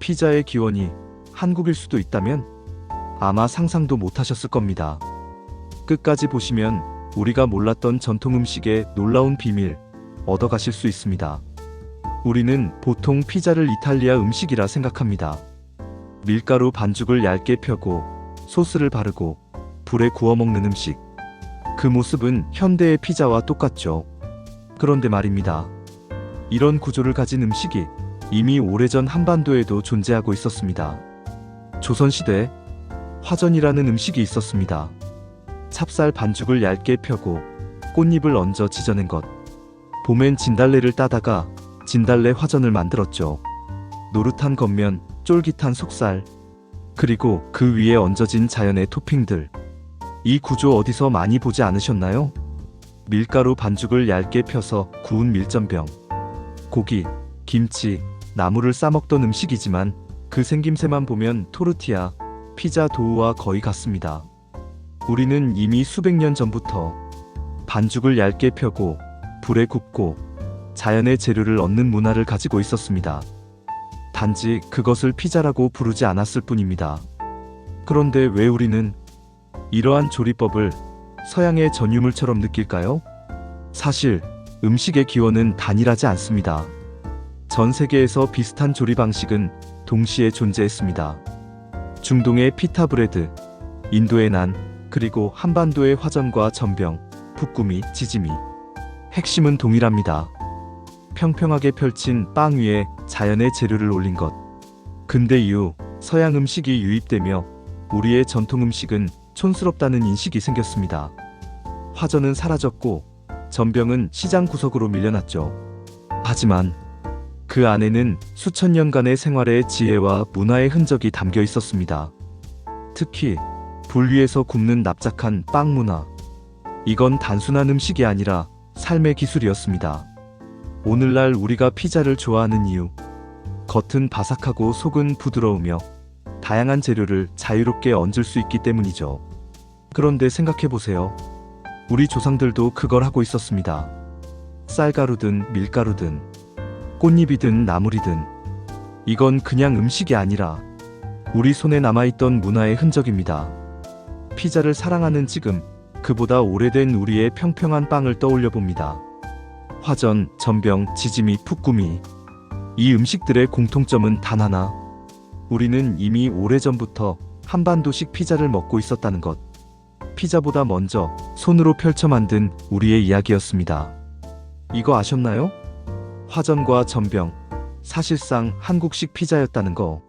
피자의 기원이 한국일 수도 있다면 아마 상상도 못하셨을 겁니다. 끝까지 보시면 우리가 몰랐던 전통 음식의 놀라운 비밀 얻어가실 수 있습니다. 우리는 보통 피자를 이탈리아 음식이라 생각합니다. 밀가루 반죽을 얇게 펴고 소스를 바르고 불에 구워 먹는 음식. 그 모습은 현대의 피자와 똑같죠. 그런데 말입니다. 이런 구조를 가진 음식이 이미 오래전 한반도에도 존재하고 있었습니다. 조선시대 화전이라는 음식이 있었습니다. 찹쌀 반죽을 얇게 펴고 꽃잎을 얹어 지져낸 것. 봄엔 진달래를 따다가 진달래 화전을 만들었죠. 노릇한 겉면, 쫄깃한 속살, 그리고 그 위에 얹어진 자연의 토핑들. 이 구조 어디서 많이 보지 않으셨나요? 밀가루 반죽을 얇게 펴서 구운 밀전병. 고기, 김치, 나물을 싸먹던 음식이지만 그 생김새만 보면 토르티아, 피자 도우와 거의 같습니다. 우리는 이미 수백 년 전부터 반죽을 얇게 펴고 불에 굽고 자연의 재료를 얻는 문화를 가지고 있었습니다. 단지 그것을 피자라고 부르지 않았을 뿐입니다. 그런데 왜 우리는 이러한 조리법을 서양의 전유물처럼 느낄까요? 사실 음식의 기원은 단일하지 않습니다. 전 세계에서 비슷한 조리 방식은 동시에 존재했습니다. 중동의 피타 브레드, 인도의 난, 그리고 한반도의 화전과 전병, 푸꾸미, 지짐이. 핵심은 동일합니다. 평평하게 펼친 빵 위에 자연의 재료를 올린 것. 근대 이후 서양 음식이 유입되며 우리의 전통 음식은 촌스럽다는 인식이 생겼습니다. 화전은 사라졌고 전병은 시장 구석으로 밀려났죠. 하지만 그 안에는 수천 년간의 생활의 지혜와 문화의 흔적이 담겨 있었습니다. 특히 불 위에서 굽는 납작한 빵 문화. 이건 단순한 음식이 아니라 삶의 기술이었습니다. 오늘날 우리가 피자를 좋아하는 이유. 겉은 바삭하고 속은 부드러우며 다양한 재료를 자유롭게 얹을 수 있기 때문이죠. 그런데 생각해 보세요. 우리 조상들도 그걸 하고 있었습니다. 쌀가루든 밀가루든 꽃잎이든 나물이든 이건 그냥 음식이 아니라 우리 손에 남아있던 문화의 흔적입니다. 피자를 사랑하는 지금 그보다 오래된 우리의 평평한 빵을 떠올려 봅니다. 화전, 전병, 지짐이, 푸꾸미 이 음식들의 공통점은 단 하나. 우리는 이미 오래전부터 한반도식 피자를 먹고 있었다는 것. 피자보다 먼저 손으로 펼쳐 만든 우리의 이야기였습니다. 이거 아셨나요? 화전과 전병, 사실상 한국식 피자였다는 거.